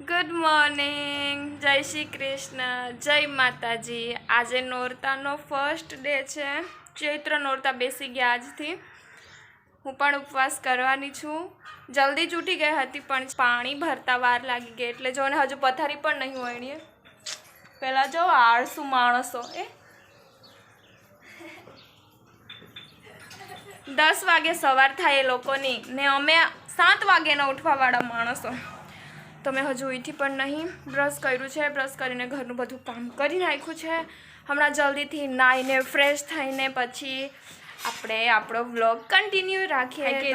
Good morning જય શ્રી કૃષ્ણ. જય માતાજી. આજે નોરતાનો ફર્સ્ટ ડે છે. ચૈત્ર નોરતા બેસી ગયા આજથી. હું પણ ઉપવાસ કરવાની છું. જલ્દી જ ઉઠી ગઈ હતી, પણ પાણી ભરતા વાર લાગી ગઈ. એટલે જો ને હજુ પથારી પણ નહીં વળીએ પહેલાં જો આળસુ માણસો, એ. દસ વાગે સવાર થાય એ લોકોની ને અમે સાત વાગ્યાના ઉઠવાવાળા માણસો. તો મેં હજુ ઉઠી પણ નહીં બ્રશ કર્યું છે બ્રશ કરીને ઘરનું બધું કામ કરી નાખ્યું છે. હમણાં જલ્દીથી નાહીને ફ્રેશ થઈને પછી આપણે આપણો વ્લોગ કન્ટિન્યુ રાખીએ કે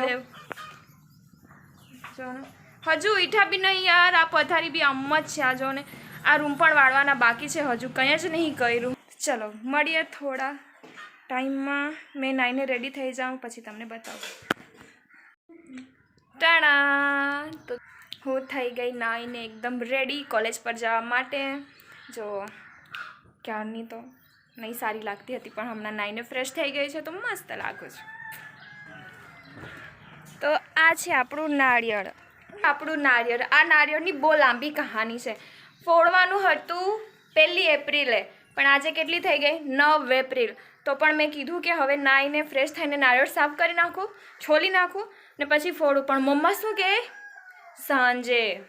હજુ ઉઠ્યા બી નહીં યાર આ પથારી બી આમ જ છે આ જો ને. આ રૂમ પણ વાળવાના બાકી છે હજુ કંઈ જ નહીં કર્યું. ચલો મળીએ થોડા ટાઈમમાં. મેં નાઈને રેડી થઈ જાઉં પછી તમને બતાવું. ટાણા. તો હું થઈ ગઈ નાઈને એકદમ રેડી કોલેજ પર જવા માટે. જો, ક્યારની તો નહીં સારી લાગતી હતી, પણ હમણાં નાઈને ફ્રેશ થઈ ગઈ છે, તો મસ્ત લાગુ છું. તો આ છે આપણું નાળિયેર આપણું નાળિયેર આ નાળિયેરની બહુ લાંબી કહાની છે. ફોડવાનું હતું પહેલી એપ્રિલે, પણ આજે કેટલી થઈ ગઈ? નવ એપ્રિલ. તો પણ મેં કીધું કે હવે નાઈને ફ્રેશ થઈને નાળિયેર સાફ કરી નાખું, છોલી નાખું, ને પછી ફોડું. પણ મમ્મા શું કહે? સાંજે.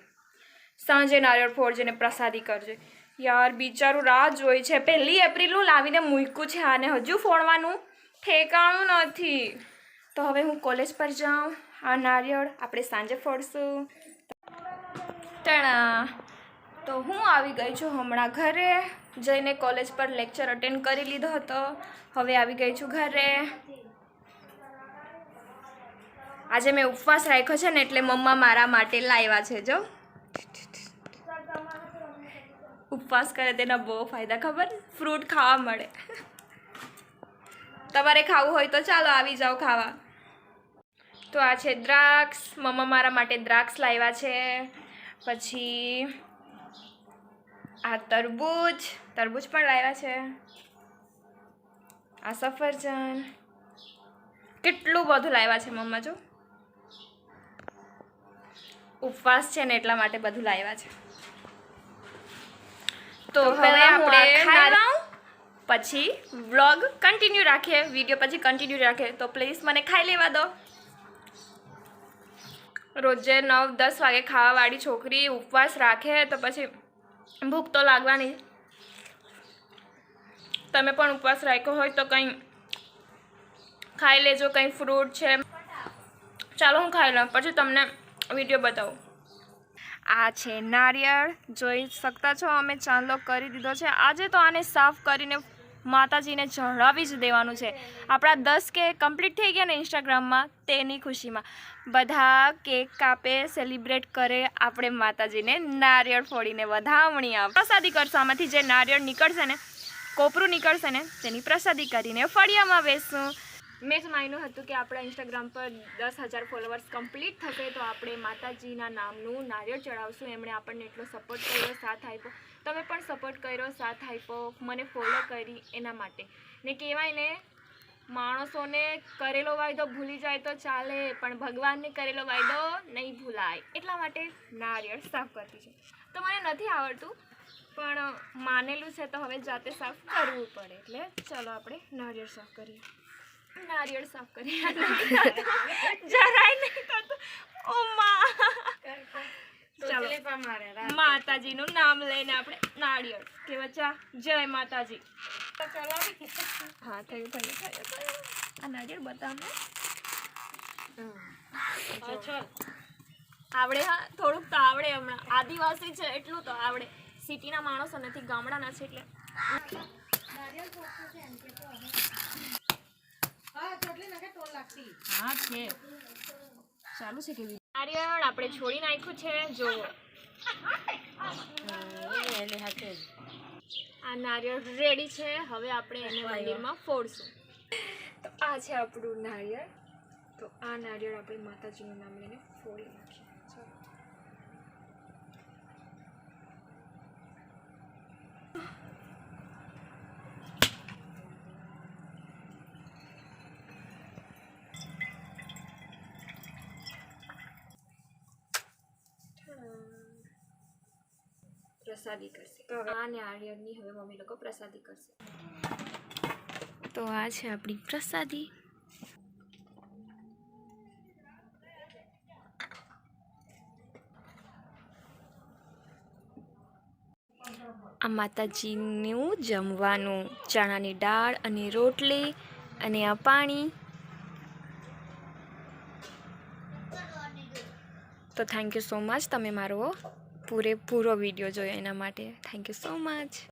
સાંજે નારિયેળ ફોડજે ને પ્રસાદી કરજે. યાર, બિચારું રાહ જોઈ છે. પહેલી એપ્રિલનું લાવીને મૂક્યું છે આને હજુ ફોડવાનું? ઠેકાણું નથી. તો હવે હું કોલેજ પર જાઉં. આ નારિયેળ આપણે સાંજે ફોડશું. ટણા. તો હું આવી ગઈ છું હમણાં ઘરે. જઈને કોલેજ પર લેક્ચર અટેન્ડ કરી લીધો હતો. હવે આવી ગઈ છું ઘરે. આજે મેં ઉપવાસ રાખ્યો છે ને એટલે મમ્મા મારા માટે લાવ્યા છે, જો. ઉપવાસ કરે તેના બહુ ફાયદા, ખબર? ફ્રૂટ ખાવા મળે. તમારે ખાવું હોય તો ચાલો આવી જાઓ ખાવા. તો આ છે દ્રાક્ષ. મમ્મા મારા માટે દ્રાક્ષ લાવ્યા છે. પછી આ તરબૂચ. તરબૂચ પણ લાવ્યા છે. આ સફરજન. કેટલું બધું લાવ્યા છે મમ્મા, જો. ઉપવાસ છે ને એટલા માટે બધું લાવ્યા છે. તો હવે આપણે પછી વ્લોગ કન્ટિન્યુ રાખીએ વીડિયો પછી કન્ટિન્યુ રાખીએ. તો પ્લીઝ મને ખાઈ લેવા દો. રોજે નવ દસ વાગે ખાવાવાળી છોકરી ઉપવાસ રાખે તો પછી ભૂખ તો લાગવાની. તમે પણ ઉપવાસ રાખ્યો હોય તો કંઈ ખાઈ લેજો કંઈ ફ્રૂટ છે. ચાલો હું ખાઈ લઉં. પછી તમને વીડિયો બતાવું. આ છે નારિયેળ. જોઈ શકતા છો, અમે ચાંદલો કરી દીધો છે. આજે તો આને સાફ કરીને માતાજીને ચઢાવી જ દેવાનું છે. આપણા દસ કે કમ્પ્લીટ થઈ ગયા ને ઇન્સ્ટાગ્રામમાં તેની ખુશીમાં. બધા કેક કાપે સેલિબ્રેટ કરે, આપણે માતાજીને નારિયેળ ફોડીને વધામણી આપ. પ્રસાદી કરશું આમાંથી, જે નારિયેળ નીકળશે ને, કોપરું નીકળશે ને, તેની પ્રસાદી કરીને ફળિયામાં બેસશું મેં જ માન્યું હતું કે આપણા ઇન્સ્ટાગ્રામ પર દસ હજાર ફોલોવર્સ કમ્પ્લીટ થશે તો આપણે માતાજીના નામનું નારિયેળ ચડાવશું. એમણે આપણને એટલો સપોર્ટ કર્યો, સાથ આપ્યો. તમે પણ સપોર્ટ કર્યો, સાથ આપ્યો, મને ફોલો કરી એના માટે. ને કહેવાય ને, માણસોને કરેલો વાયદો ભૂલી જાય તો ચાલે, પણ ભગવાનને કરેલો વાયદો નહીં ભૂલાય. એટલા માટે નારિયેળ સાફ કરતી છે. તો મને નથી આવડતું, પણ માનેલું છે તો હવે જાતે સાફ કરવું પડે. એટલે ચલો આપણે નારિયેળ સાફ કરીએ. નારિયેળ સાફ કરી જરાય નહીં થતું. ઓ માં માતાજીનું નામ લઈને આપણે નારિયેળ કે બચ્ચા જય માતાજી. હા, થયું થયું થયું આ નારિયેળ બતાવ આવડે, હા, થોડુંક તો આવડે હમણાં. આદિવાસી છે એટલું તો આવડે. સિટીના માણસો નથી, ગામડાના છે એટલે. હા છે. ચાલુ છે કેવી? નારિયેળ આપણે છોડી નાખ્યું છે જો. એટલે હાથે આ નારિયેળ રેડી છે હવે આપણે એને મંદિરમાં ફોડશું. તો આ છે આપણું નારિયેળ. તો આ નારિયેળ આપણે માતાજીનું નામ લઈને ફોડી નાખીએ. ચાલો. પ્રસાદી કરશે. આ અને આર્યનની હવે મમ્મી લોકો પ્રસાદી કરશે. તો આ છે આપણી પ્રસાદી. આ માતાજીનું જમવાનું, ચણાની દાળ અને રોટલી અને આ પાણી. તો થેન્ક યુ સો મચ તમે મારો પૂરેપૂરો વીડિયો જોયો એના માટે. Thank you so much